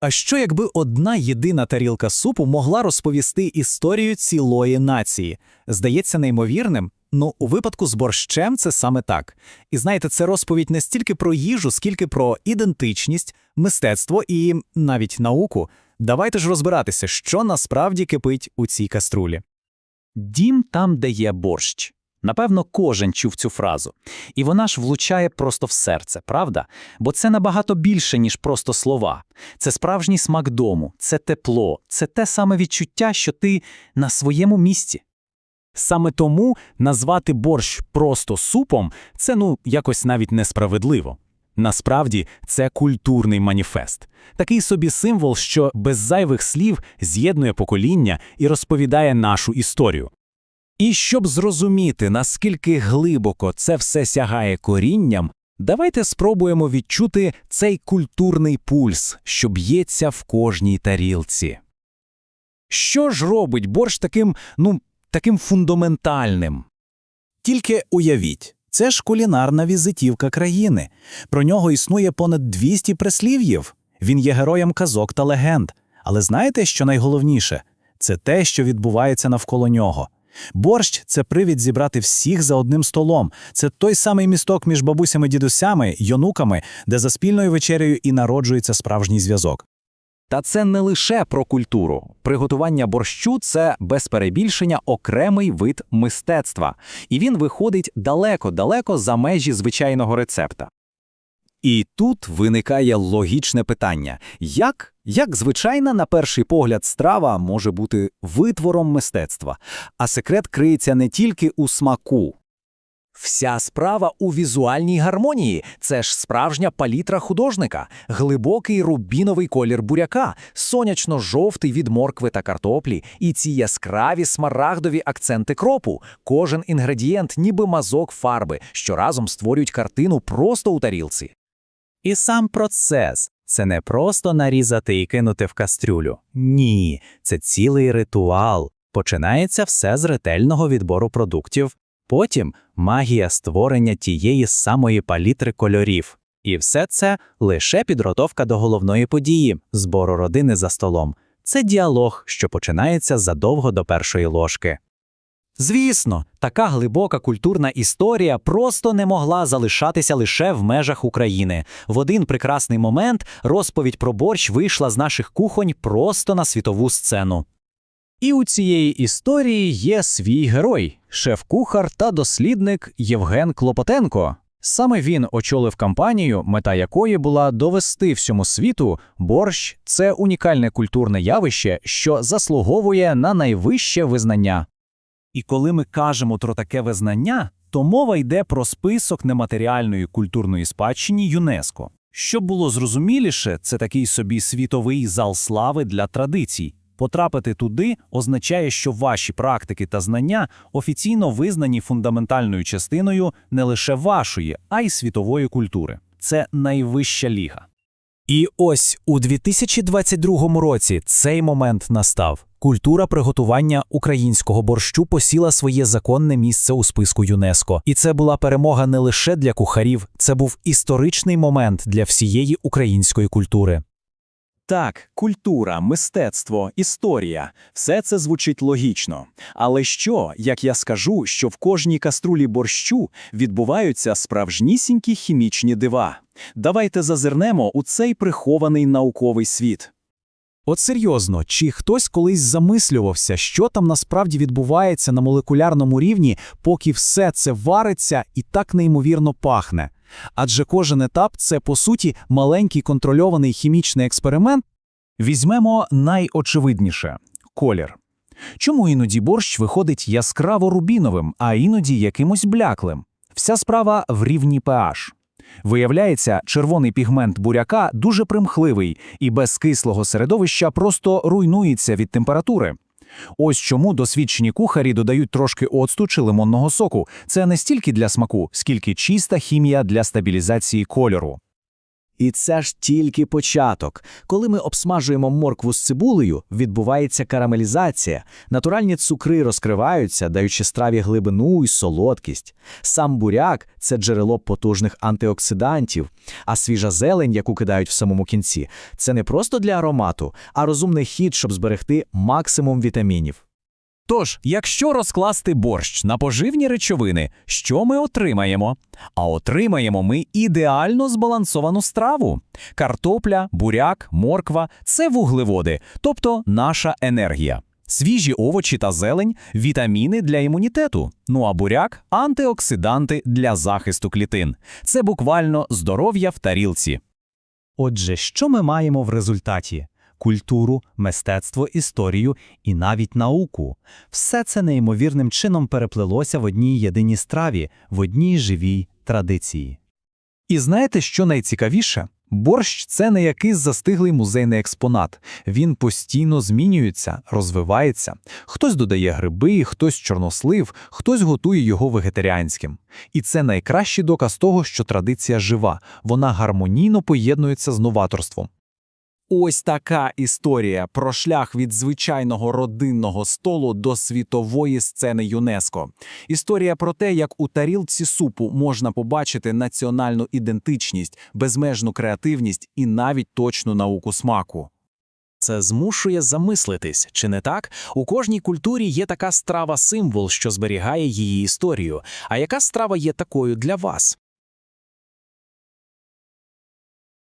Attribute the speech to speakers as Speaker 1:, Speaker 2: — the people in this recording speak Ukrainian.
Speaker 1: А що якби одна єдина тарілка супу могла розповісти історію цілої нації? Здається неймовірним? Ну, у випадку з борщем це саме так. І знаєте, це розповідь не стільки про їжу, скільки про ідентичність, мистецтво і навіть науку. Давайте ж розбиратися, що насправді кипить у цій каструлі.
Speaker 2: Дім там, де є борщ. Напевно, кожен чув цю фразу. І вона ж влучає просто в серце, правда? Бо це набагато більше, ніж просто слова. Це справжній смак дому, це тепло, це те саме відчуття, що ти на своєму місці.
Speaker 3: Саме тому назвати борщ просто супом це ну якось навіть несправедливо. Насправді це культурний маніфест, такий собі символ, що без зайвих слів з'єднує покоління і розповідає нашу історію. І щоб зрозуміти, наскільки глибоко це все сягає корінням, давайте спробуємо відчути цей культурний пульс, що б'ється в кожній тарілці. Що ж робить борщ таким, ну, таким фундаментальним?
Speaker 1: Тільки уявіть, це ж кулінарна візитівка країни. Про нього існує понад 200 прислів'їв. Він є героєм казок та легенд. Але знаєте, що найголовніше? Це те, що відбувається навколо нього. Борщ це привід зібрати всіх за одним столом. Це той самий місток між бабусями-дідусями, йонуками, де за спільною вечерею і народжується справжній зв'язок.
Speaker 2: Та це не лише про культуру. Приготування борщу це без перебільшення окремий вид мистецтва, і він виходить далеко-далеко за межі звичайного рецепта. І тут виникає логічне питання: як, як звичайна, на перший погляд, страва може бути витвором мистецтва, а секрет криється не тільки у смаку. Вся справа у візуальній гармонії. Це ж справжня палітра художника, глибокий рубіновий колір буряка, сонячно-жовтий від моркви та картоплі, і ці яскраві смарагдові акценти кропу. Кожен інгредієнт, ніби мазок фарби, що разом створюють картину просто у тарілці.
Speaker 1: І сам процес це не просто нарізати і кинути в кастрюлю. Ні, це цілий ритуал. Починається все з ретельного відбору продуктів, потім магія створення тієї самої палітри кольорів. І все це лише підготовка до головної події збору родини за столом. Це діалог, що починається задовго до першої ложки.
Speaker 2: Звісно, така глибока культурна історія просто не могла залишатися лише в межах України. В один прекрасний момент розповідь про борщ вийшла з наших кухонь просто на світову сцену.
Speaker 3: І у цієї історії є свій герой, шеф-кухар та дослідник Євген Клопотенко. Саме він очолив кампанію, мета якої була довести всьому світу, борщ це унікальне культурне явище, що заслуговує на найвище визнання. І коли ми кажемо про таке визнання, то мова йде про список нематеріальної культурної спадщини ЮНЕСКО. Щоб було зрозуміліше, це такий собі світовий зал слави для традицій. Потрапити туди означає, що ваші практики та знання офіційно визнані фундаментальною частиною не лише вашої, а й світової культури. Це найвища ліга. І ось у 2022 році цей момент настав. Культура приготування українського борщу посіла своє законне місце у списку ЮНЕСКО. І це була перемога не лише для кухарів, це був історичний момент для всієї української культури.
Speaker 4: Так, культура, мистецтво, історія все це звучить логічно. Але що, як я скажу, що в кожній каструлі борщу відбуваються справжнісінькі хімічні дива? Давайте зазирнемо у цей прихований науковий світ.
Speaker 3: От серйозно, чи хтось колись замислювався, що там насправді відбувається на молекулярному рівні, поки все це вариться і так неймовірно пахне? Адже кожен етап це, по суті, маленький контрольований хімічний експеримент. Візьмемо найочевидніше колір. Чому іноді борщ виходить яскраво рубіновим, а іноді якимось бляклим? Вся справа в рівні pH. Виявляється, червоний пігмент буряка дуже примхливий і без кислого середовища просто руйнується від температури. Ось чому досвідчені кухарі додають трошки оцту чи лимонного соку. Це не стільки для смаку, скільки чиста хімія для стабілізації кольору. І це ж тільки початок. Коли ми обсмажуємо моркву з цибулею, відбувається карамелізація. Натуральні цукри розкриваються, даючи страві глибину і солодкість. Сам буряк це джерело потужних антиоксидантів, а свіжа зелень, яку кидають в самому кінці, це не просто для аромату, а розумний хід, щоб зберегти максимум вітамінів.
Speaker 2: Тож, якщо розкласти борщ на поживні речовини, що ми отримаємо? А отримаємо ми ідеально збалансовану страву. Картопля, буряк, морква це вуглеводи, тобто наша енергія. Свіжі овочі та зелень вітаміни для імунітету. Ну а буряк антиоксиданти для захисту клітин. Це буквально здоров'я в тарілці.
Speaker 3: Отже, що ми маємо в результаті? Культуру, мистецтво, історію і навіть науку. Все це неймовірним чином переплелося в одній єдиній страві, в одній живій традиції.
Speaker 2: І знаєте, що найцікавіше? Борщ це не якийсь застиглий музейний експонат. Він постійно змінюється, розвивається. Хтось додає гриби, хтось чорнослив, хтось готує його вегетаріанським. І це найкращий доказ того, що традиція жива, вона гармонійно поєднується з новаторством.
Speaker 4: Ось така історія про шлях від звичайного родинного столу до світової сцени ЮНЕСКО. Історія про те, як у тарілці супу можна побачити національну ідентичність, безмежну креативність і навіть точну науку смаку.
Speaker 1: Це змушує замислитись, чи не так? У кожній культурі є така страва-символ, що зберігає її історію. А яка страва є такою для вас?